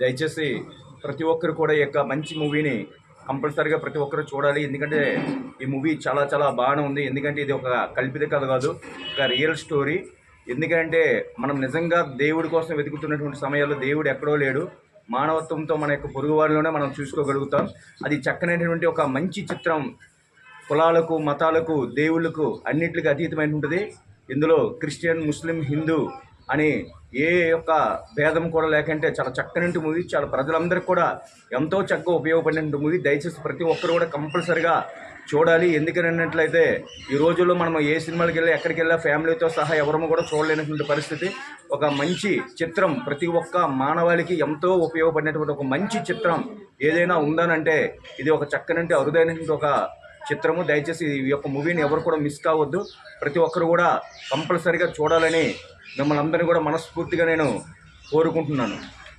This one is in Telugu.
దయచేసి ప్రతి ఒక్కరు కూడా ఈ యొక్క మంచి మూవీని కంపల్సరీగా ప్రతి ఒక్కరు చూడాలి. ఎందుకంటే ఈ మూవీ చాలా చాలా బాగానే ఉంది. ఎందుకంటే ఇది ఒక కల్పిత కథ కాదు ఒక రియల్ స్టోరీ. ఎందుకంటే మనం నిజంగా దేవుడి కోసం వెతుకుతున్నటువంటి సమయాల్లో దేవుడు ఎక్కడో లేడు. మానవత్వంతో మన యొక్క పొరుగువారిలోనే మనం చూసుకోగలుగుతాం. అది చక్కనైనటువంటి ఒక మంచి చిత్రం. కులాలకు మతాలకు దేవుళ్ళకు అన్నింటికి అతీతమైనటువంటిది. ఇందులో క్రిస్టియన్ ముస్లిం హిందూ అని ఏ యొక్క భేదం కూడా లేకంటే చాలా చక్కనింటి మూవీ. చాలా ప్రజలందరికీ కూడా ఎంతో చక్కగా ఉపయోగపడినటువంటి మూవీ. దయచేసి ప్రతి ఒక్కరు కూడా కంపల్సరిగా చూడాలి. ఎందుకని అన్నట్లయితే ఈ రోజుల్లో మనం ఏ సినిమాకి వెళ్ళి ఎక్కడికి వెళ్ళా ఫ్యామిలీతో సహా ఎవరము కూడా చూడలేనటువంటి పరిస్థితి. ఒక మంచి చిత్రం ప్రతి ఒక్క మానవాళికి ఎంతో ఉపయోగపడినటువంటి ఒక మంచి చిత్రం ఏదైనా ఉందనంటే ఇది ఒక చక్కనంటే అరుదైనటువంటి ఒక చిత్రము. దయచేసి ఈ యొక్క మూవీని ఎవరు కూడా మిస్ కావద్దు. ప్రతి ఒక్కరు కూడా కంపల్సరిగా చూడాలని మిమ్మల్ని అందరినీ కూడా మనస్ఫూర్తిగా నేను కోరుకుంటున్నాను.